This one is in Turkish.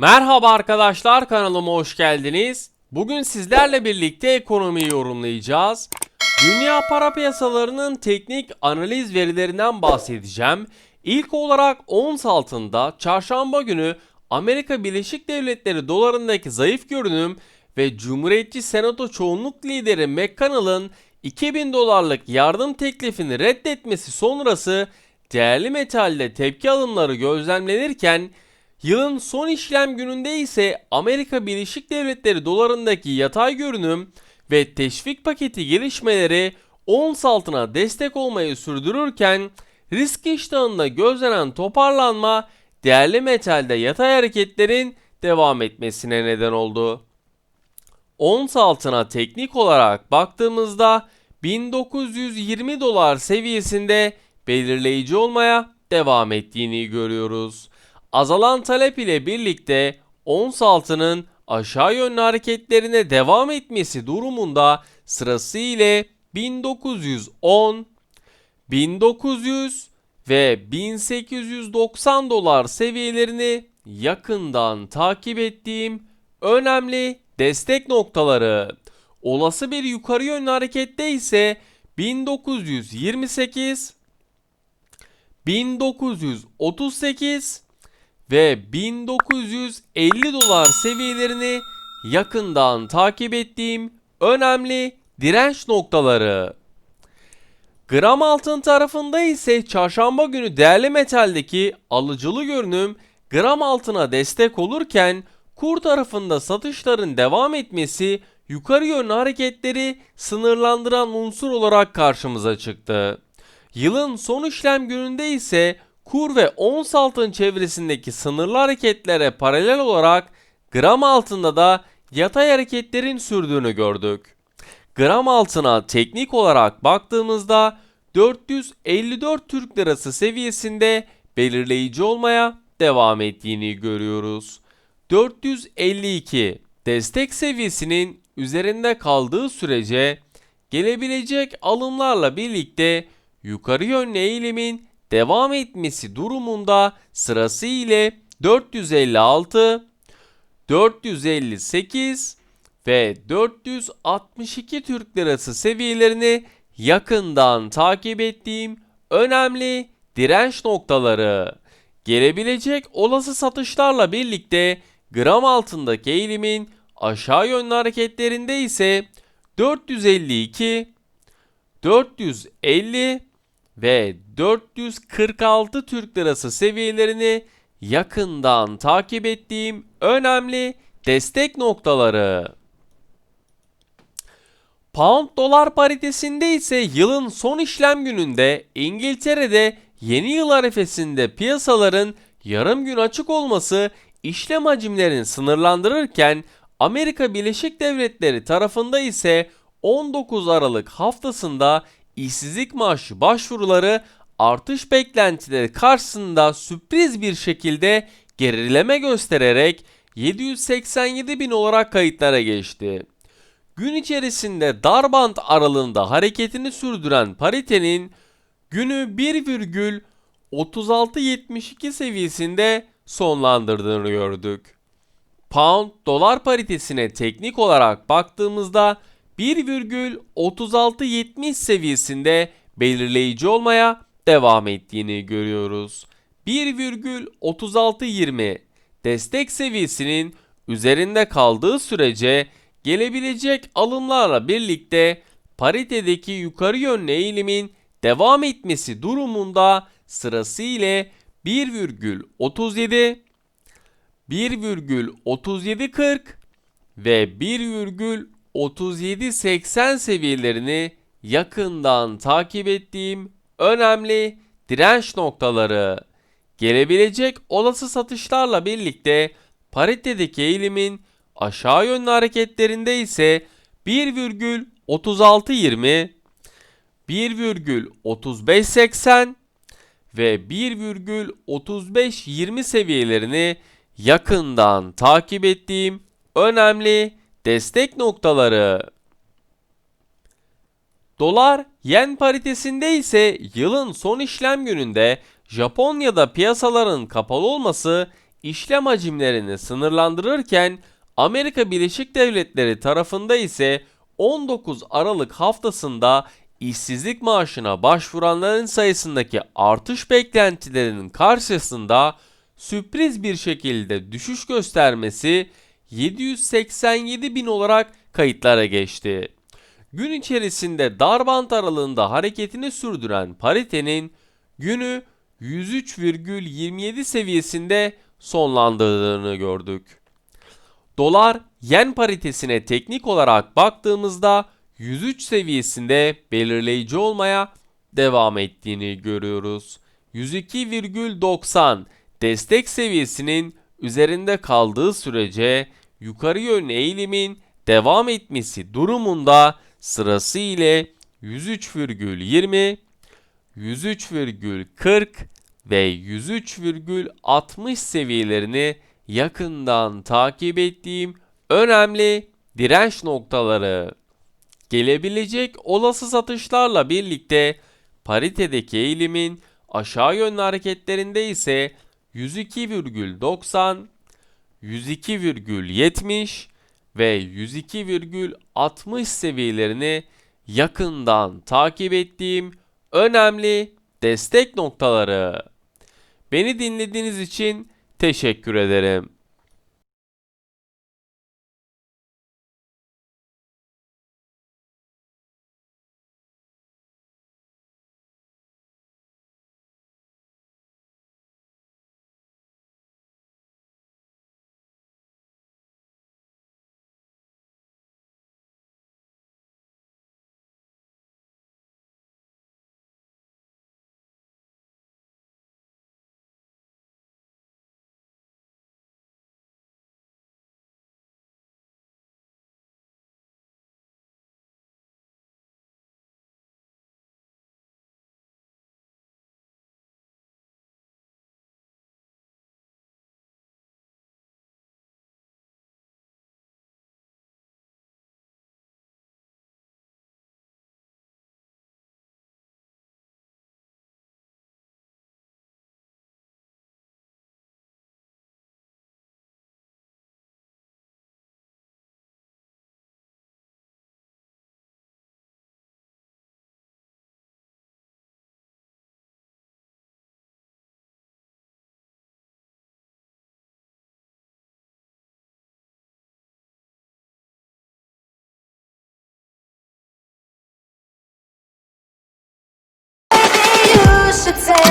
Merhaba arkadaşlar kanalıma hoş geldiniz. Bugün sizlerle birlikte ekonomiyi yorumlayacağız. Dünya para piyasalarının teknik analiz verilerinden bahsedeceğim. İlk olarak ons altında çarşamba günü Amerika Birleşik Devletleri dolarındaki zayıf görünüm ve Cumhuriyetçi Senato çoğunluk lideri McConnell'ın 2000 dolarlık yardım teklifini reddetmesi sonrası değerli metalde tepki alımları gözlemlenirken Yılın son işlem gününde ise Amerika Birleşik Devletleri dolarındaki yatay görünüm ve teşvik paketi gelişmeleri ons altına destek olmayı sürdürürken risk iştahında gözlenen toparlanma değerli metalde yatay hareketlerin devam etmesine neden oldu. Ons altına teknik olarak baktığımızda 1920 dolar seviyesinde belirleyici olmaya devam ettiğini görüyoruz. Azalan talep ile birlikte ons altının aşağı yönlü hareketlerine devam etmesi durumunda sırası ile 1910, 1900 ve 1890 dolar seviyelerini yakından takip ettiğim önemli destek noktaları. Olası bir yukarı yönlü harekette ise 1928, 1938 ve 1950 dolar seviyelerini yakından takip ettiğim önemli direnç noktaları. Gram altın tarafında ise çarşamba günü değerli metaldeki alıcılı görünüm gram altına destek olurken kur tarafında satışların devam etmesi yukarı yönlü hareketleri sınırlandıran unsur olarak karşımıza çıktı. Yılın son işlem gününde ise kur ve ons altın çevresindeki sınırlı hareketlere paralel olarak gram altında da yatay hareketlerin sürdüğünü gördük. Gram altına teknik olarak baktığımızda 454 Türk Lirası seviyesinde belirleyici olmaya devam ettiğini görüyoruz. 452 destek seviyesinin üzerinde kaldığı sürece gelebilecek alımlarla birlikte yukarı yönlü eğilimin devam etmesi durumunda sırası ile 456, 458 ve 462 Türk Lirası seviyelerini yakından takip ettiğim önemli direnç noktaları. Gelebilecek olası satışlarla birlikte gram altındaki eğilimin aşağı yönlü hareketlerinde ise 452, 450 ve 446 Türk Lirası seviyelerini yakından takip ettiğim önemli destek noktaları. Pound dolar paritesinde ise yılın son işlem gününde İngiltere'de yeni yıl arifesinde piyasaların yarım gün açık olması işlem hacimlerini sınırlandırırken Amerika Birleşik Devletleri tarafında ise 19 Aralık haftasında işsizlik maaşı başvuruları artış beklentileri karşısında sürpriz bir şekilde gerileme göstererek 787 bin olarak kayıtlara geçti. Gün içerisinde darband aralığında hareketini sürdüren paritenin günü 1,3672 seviyesinde sonlandırdığını gördük. Pound dolar paritesine teknik olarak baktığımızda 1,3670 seviyesinde belirleyici olmaya devam ettiğini görüyoruz. 1,3620 destek seviyesinin üzerinde kaldığı sürece gelebilecek alımlarla birlikte paritedeki yukarı yönlü eğilimin devam etmesi durumunda sırası ile 1,37 1,3740 ve 1,3780 seviyelerini yakından takip ettiğim önemli direnç noktaları. Gelebilecek olası satışlarla birlikte paritedeki eğilimin aşağı yönlü hareketlerinde ise 1,3620, 1,3580 ve 1,3520 seviyelerini yakından takip ettiğim önemli destek noktaları. Dolar yen paritesinde ise yılın son işlem gününde Japonya'da piyasaların kapalı olması işlem hacimlerini sınırlandırırken Amerika Birleşik Devletleri tarafında ise 19 Aralık haftasında işsizlik maaşına başvuranların sayısındaki artış beklentilerinin karşısında sürpriz bir şekilde düşüş göstermesi 787 bin olarak kayıtlara geçti. Gün içerisinde dar bant aralığında hareketini sürdüren paritenin günü 103,27 seviyesinde sonlandırdığını gördük. Dolar yen paritesine teknik olarak baktığımızda 103 seviyesinde belirleyici olmaya devam ettiğini görüyoruz. 102,90 destek seviyesinin üzerinde kaldığı sürece yukarı yönlü eğilimin devam etmesi durumunda sırası ile 103,20 103,40 ve 103,60 seviyelerini yakından takip ettiğim önemli direnç noktaları. Gelebilecek olası satışlarla birlikte paritedeki eğilimin aşağı yönlü hareketlerinde ise 102,90, 102,70 ve 102,60 seviyelerini yakından takip ettiğim önemli destek noktaları. Beni dinlediğiniz için teşekkür ederim. to take